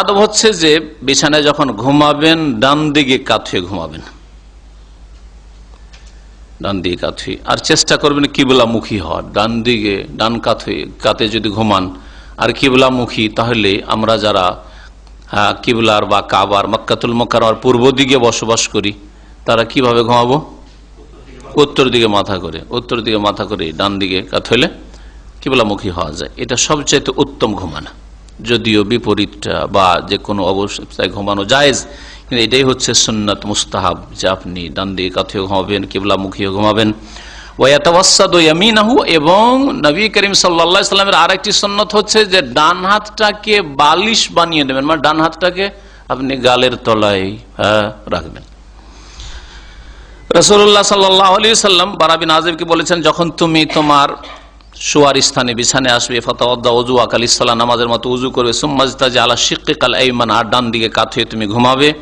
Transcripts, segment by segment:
আদব হচ্ছে যে বিছানায় যখন ঘুমাবেন, ডান দিকে কাত হয়ে ঘুমাবেন। ডান দিকে কাত আর চেষ্টা করবেন কিবলামুখী হওয়ার। ডান দিকে, ডান কাত হয়ে কাতে যদি ঘুমান, আর কিবলামুখী, তাহলে আমরা যারা কিবলার বা কাবার, মক্কাতুল মক্কার পূর্ব দিকে বসবাস করি, তারা কীভাবে ঘুমাবো? উত্তর দিকে মাথা করে। উত্তর দিকে মাথা করে ডান দিকে কাত হইলে কিবলামুখী হওয়া যায়। এটা সবচাইতে উত্তম ঘুমানো। যদিও বিপরীতটা বা যে কোনো অবস্থায় ঘুমানো জায়েজ কিন্তু এটাই হচ্ছে সুন্নত মুস্তাহাব যে আপনি ডান দিকে কাথে ঘুমাবেন কিবলামুখীও ঘুমাবেন। ওয়াতাওয়াসাদু ইয়ামিনাহু এবং নবী করিম সাল্লামের আরেকটি সুন্নত হচ্ছে যে ডান হাতটাকে বালিশ বানিয়ে নেবেন মানে ডান হাতটাকে আপনি গালের তলায় হ্যাঁ, রাখবেন। রসুল্লাহ সাল্লাম বারাবিন আজবকে বলেছেন যখন তুমি তোমার শোয়ার স্থানে, বিছানে আসবে ফতাওয়াদ্দা অজু আকাল ইসাল্লাহ নামাজের মতো উজু করবে সুম্মাজতা যে আলা শিক্কে কাল এইমান আর ডান দিকে কাত হয়ে তুমি ঘুমাবে।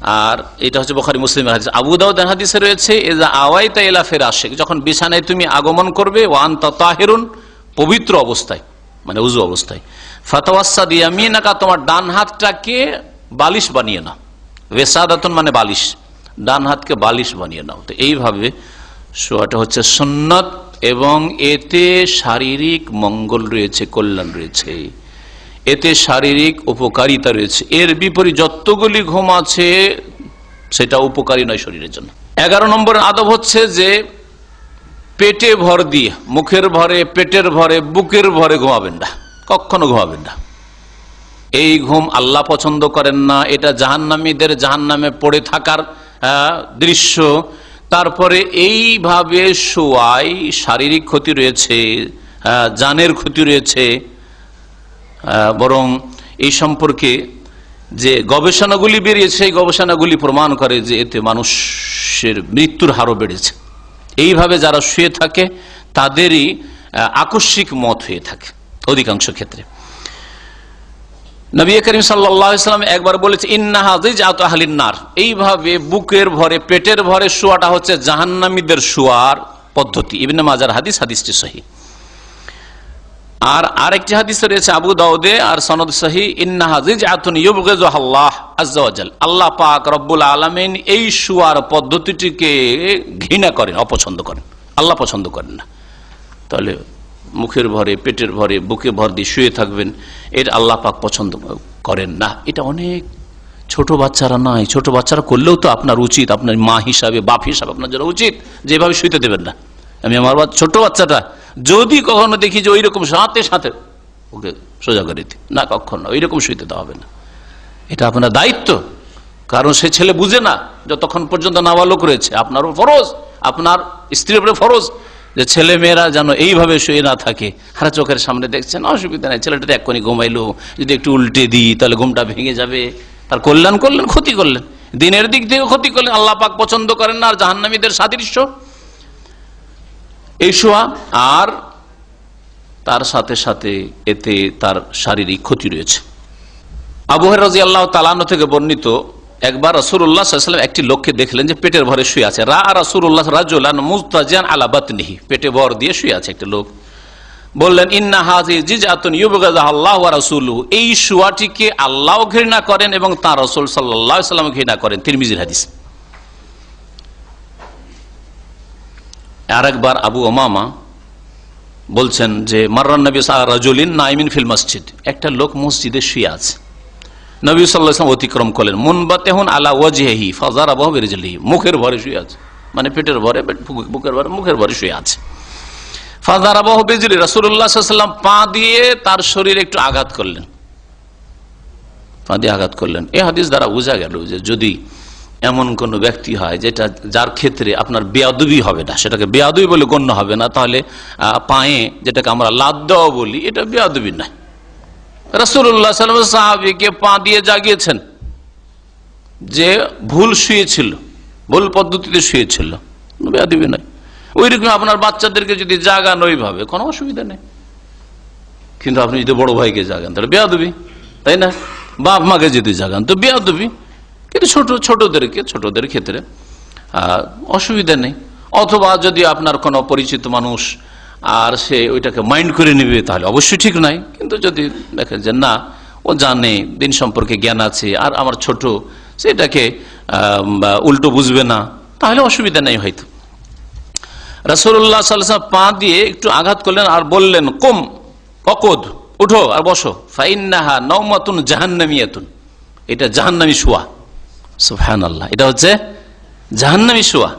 আর এটা হচ্ছে বখারি মুসলিমের হাদিস। আবু দাউদ হাদিসে রয়েছে এজা আওয়াইতা এলা ফের আশেক যখন বিছানায় তুমি আগমন করবে ওয়ান তাহেরুন পবিত্র অবস্থায় মানে উজু অবস্থায়। ফাতাওয়াসা দিয়া মিনাকা তোমার ডান হাতটাকে বালিশ বানিয়ে নাও। ওয়েসাদাতুন মানে বালিশ। ডান হাতকে বালিশ বানিয়ে নাও। তো এইভাবে শোয়াটা হচ্ছে সুন্নত। এবং এতে শারীরিক মঙ্গল রয়েছে, কল্যাণ রয়েছে। এতে শারীরিক উপকারিতা রয়েছে। এর বিপরীত যতগুলি ঘুম আছে, সেটা উপকারী নয় শরীরের জন্য। এগারো নম্বরের আদব হচ্ছে যে, পেটে ভর দিয়ে, মুখের ভরে, পেটের ভরে, বুকের ভরে ঘুমাবেন না। কখনো ঘুমাবেন না। এই ঘুম আল্লাহ পছন্দ করেন না। এটা জাহান্নামীদের জাহান্নামে পড়ে থাকার দৃশ্য। তারপরে এইভাবে শোয়াই শারীরিক ক্ষতি রয়েছে জানের ক্ষতি রয়েছে বরং এই সম্পর্কে যে গবেষণাগুলি বেরিয়েছে, এই গবেষণাগুলি প্রমাণ করে যে এতে মানুষের মৃত্যুর হারও বেড়েছে। এইভাবে যারা শুয়ে থাকে, তাদেরই আকস্মিক মত হয়ে থাকে অধিকাংশ ক্ষেত্রে। নবী করিম সাল্লাম একবার বলেছে ইন্নাহাজিনার এইভাবে বুকের ভরে, পেটের ভরে শোয়াটা হচ্ছে জাহান্নামীদের শোয়ার পদ্ধতি। ইবিন মাজার হাদিস, হাদিসটি সহি। আর আরেকটি হাদিস রয়েছে আবু দাউদে, আর সনদ সহি ইন্নাহাজিজ আতুন আল্লাহ আজ্জাওয়াজাল আল্লাহ পাক রব্বুল আলমিন এই শোয়ার পদ্ধতিটিকে ঘৃণা করেন, অপছন্দ করেন। আল্লাহ পছন্দ করেন না। তাহলে মুখের ভরে, পেটের ভরে, বুকে ভর দিয়ে শুয়ে থাকবেন। এটা আল্লাহ পাক পছন্দ করেন না। এটা অনেক ছোট বাচ্চারা নয়। ছোট বাচ্চারা করলেও তো আপনার উচিত। আপনার মা হিসাবে, বাপ হিসাবে আপনার জন্য উচিত যেভাবে শুইতে দেবেন না। আমি আমার ছোট বাচ্চাটা যদি কখনো দেখি যে ওইরকম সাথে সাথে ওকে সোজা করে দিই না, কখনো ওইরকম শুইতে দেওয়া হবে না। এটা আপনার দায়িত্ব। কারণ সে ছেলে বুঝে না যতক্ষণ পর্যন্ত নাবালক রয়েছে। আপনারও ফরজ। আপনার স্ত্রীর উপরে ফরজ। যে ছেলে মেয়েরা যেন এইভাবে শুয়ে না থাকে। হারা চোখের সামনে দেখছেন অসুবিধা নেই ছেলেটা এক্ষুনি ঘুমাইলো, যদি একটু উল্টে দিই, তাহলে ঘুমটা ভেঙে যাবে। তার কল্যাণ করলেন, ক্ষতি করলেন। দিনের দিক থেকে ক্ষতি করলেন, আল্লাহ পাক পছন্দ করেন না, আর জাহান্নামীদের সাদৃশ্য। এই শোয়া, আর তার সাথে সাথে এতে তার শারীরিক ক্ষতি রয়েছে। আবুহের রাজি আল্লাহ তালানো থেকে বর্ণিত একবার রসুল্লাহ সাল্লাম একটি লোককে দেখলেন যে পেটের ভরে শুয়ে আছে। রা রসুল্লাহ রাজুল্লাহ মুস্তাজান আলাবাত নিহি পেটে ভর দিয়ে শুয়ে আছে একটি লোক। বললেন, ইন্না হাজি আল্লাহ এই শুয়াটিকে আল্লাহ ঘৃণা করেন এবং তাঁর রসুল সাল্লাহ সাল্লাম ঘৃণা করেন। তিরমিজির হাদিস। আরেকবার আবু ওমামা বলছেন যে, মার্রান নবী রাজুলিন নাইমিন ফিল মসজিদ। একটা লোক মসজিদে শুয়ে আছে। নবী সাল্লাম অতিক্রম করলেন। মুনবাতে হন আলা ওয়াজহি ফাজার আবহ বেরিজলি মুখের ভরে শুয়ে আছে। মানে পেটের ভরে বুকের ভরে, মুখের ভরে শুয়ে আছে। ফাজার আবহ বেজলি রসুল্লাহাম পা দিয়ে তার শরীরে একটু আঘাত করলেন। পা দিয়ে আঘাত করলেন। এ হাদিস দ্বারা বোঝা গেল যে যদি এমন কোন ব্যক্তি হয় যেটা, যার ক্ষেত্রে আপনার বেয়াদুবি হবে না, সেটাকে বেয়াদুবি বলে গণ্য হবে না, তাহলে পায়ে যেটাকে আমরা লাদ বলি, এটা বেয়াদুবি নয়। রসুল্লাহ সাল্লাম সাহাবিকে পা দিয়ে জাগিয়েছেন যে ভুল শুয়েছিল, ভুল পদ্ধতিতে শুয়েছিল। বেয়াদুবি নয় ওই রকম আপনার বাচ্চাদেরকে যদি জাগান ওইভাবে, কোনো অসুবিধা নেই। কিন্তু আপনি যদি বড় ভাইকে জাগান, তাহলে বেয়াদুবি, তাই না? বাপ মাকে যদি জাগান, তো বেয়াদুবি। কিন্তু ছোট, ছোটদেরকে, ছোটদের ক্ষেত্রে অসুবিধা নেই। অথবা যদি আপনার কোনো পরিচিত মানুষ আর সে ওইটাকে মাইন্ড করে নেবে তাহলে অবশ্যই ঠিক নাই কিন্তু যদি দেখেন যে না, ও জানে, দিন সম্পর্কে জ্ঞান আছে, আর আমার ছোট, সেটাকে উল্টো বুঝবে না, তাহলে অসুবিধা নেই হয়তো। রাসুল্লাহ সাল্লাম পা দিয়ে একটু আঘাত করলেন আর বললেন, কম, অকদ, উঠো আর বসো। ফাইন্নাহা নৌমাতুন জাহান্নামিয়াতুন। এটা জাহান্নামি শোয়া। সুফহান আল্লাহ এটা হচ্ছে জাহান্নামি শোয়া।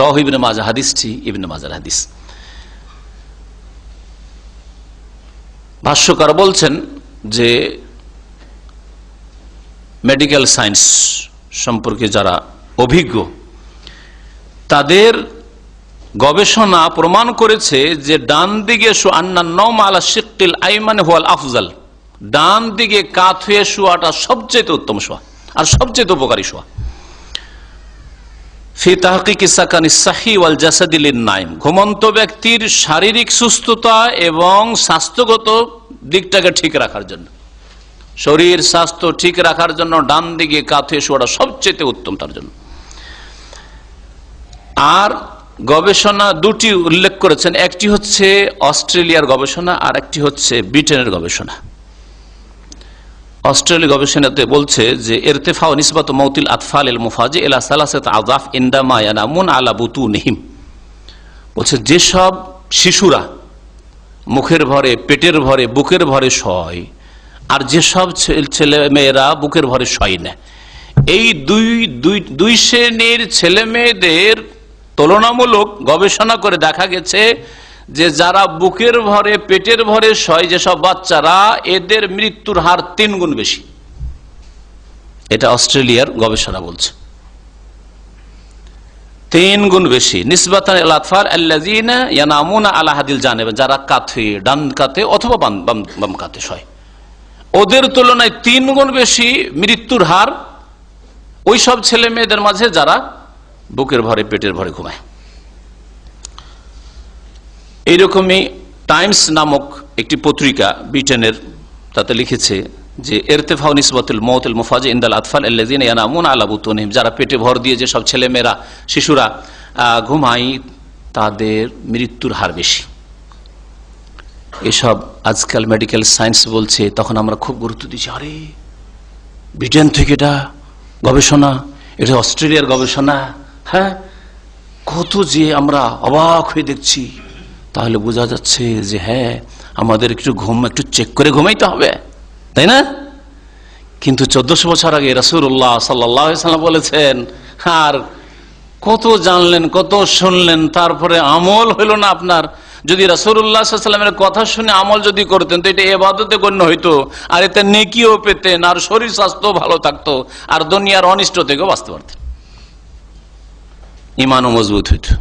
রহ ইবনে মাজা, হাদিসটি ইবনে মাজার হাদিস। ভাষ্যকার বলছেন যে মেডিকেল সায়েন্স সম্পর্কে যারা অভিজ্ঞ, তাদের গবেষণা প্রমাণ করেছে যে ডান দিকে আন্না হোয়াল আফজাল, ডান দিকে কাত হয়ে শোয়াটা সবচেয়ে উত্তম শোয়া আর সবচেয়ে উপকারী শোয়া। ফি তাহকিকি সাকানি সাহি ওয়াল জাসাদিলিন নাইম, ঘুমন্ত ব্যক্তির শারীরিক সুস্থতা এবং স্বাস্থ্যগত দিকটাকে ঠিক রাখার জন্য। শরীর, স্বাস্থ্য ঠিক রাখার জন্য ডান দিকে হয়ে শোয়াটা সবচেয়ে উত্তম তার জন্য। আর গবেষণা দুটি উল্লেখ করেছেন, একটি হচ্ছে অস্ট্রেলিয়ার গবেষণা আর একটি হচ্ছে ব্রিটেনের গবেষণা। অস্ট্রেলিয়া গবেষণাতে বলছে যে এরতেফা নিসবাত মৌতিল আতফাল এল মুফাজে এলা সালাসেত আদাফ ইন্দামা ইয়ানামুন আলা বুতু নেহিম বলছে, যেসব শিশুরা মুখের ভরে, পেটের ভরে, বুকের ভরে শয় আর যেসব ছেলে মেয়েরা বুকের ভরে শয় না, এই দুই দুই দুই শ্রেণির ছেলে মেয়েদের তুলনামূলক গবেষণা করে দেখা গেছে যে যারা বুকের ভরে, পেটের ভরে শয় যেসব বাচ্চারা, এদের মৃত্যুর হার তিন গুণ বেশি। এটা অস্ট্রেলিয়ার গবেষণা বলছে। তিন গুণ বেশি। নিসবাতান আলাতফাল যারা কাতে ডান কাতে অথবা বাম, বাম- কাতে শয়। ওদের তুলনায় তিন গুণ বেশি মৃত্যুর হার ওই সব ছেলে মেয়েদের মাঝে যারা বুকের ভরে, পেটের ভরে ঘুমায়। এইরকমই টাইমস নামক একটি পত্রিকা ব্রিটেনের তাতে লিখেছে যে এরতেফাউ নিসবতুল মৌতুল মুফাজ ইন্দাল আতফাল আল্লাযিনা ইয়ানামুন আলা বুতুনিহিম, যারা পেটে ভর দিয়ে যে সব ছেলে মেয়েরা শিশুরা ঘুমায়, তাদের মৃত্যুর হার বেশি। এসব আজকাল মেডিকেল সায়েন্স বলছে, তখন আমরা খুব গুরুত্ব দিচ্ছি, আরে, ব্রিটেন থেকে এটা গবেষণা, এটা অস্ট্রেলিয়ার গবেষণা হ্যাঁ কত যে আমরা অবাক হয়ে দেখছি। তাহলে বোঝা যাচ্ছে যে হ্যাঁ আমাদের একটু ঘুম, একটু চেক করে ঘুমাইতে হবে। তাই না? কিন্তু চোদ্দশো বছর আগে রসুল্লাহ সাল্লাম বলেছেন, আর কত জানলেন, কত শুনলেন, তারপরে আমল হইল না আপনার? যদি রসুল্লাহামের কথা শুনে আমল যদি করতেন, তো এটা এবাদতে গণ্য হইতো, আর এতে নেকিও পেতেন, আর শরীর স্বাস্থ্য ভালো থাকতো, আর দুনিয়ার অনিষ্ট থেকেও বাঁচতে পারতেন। ইমানও মজবুত হইতো।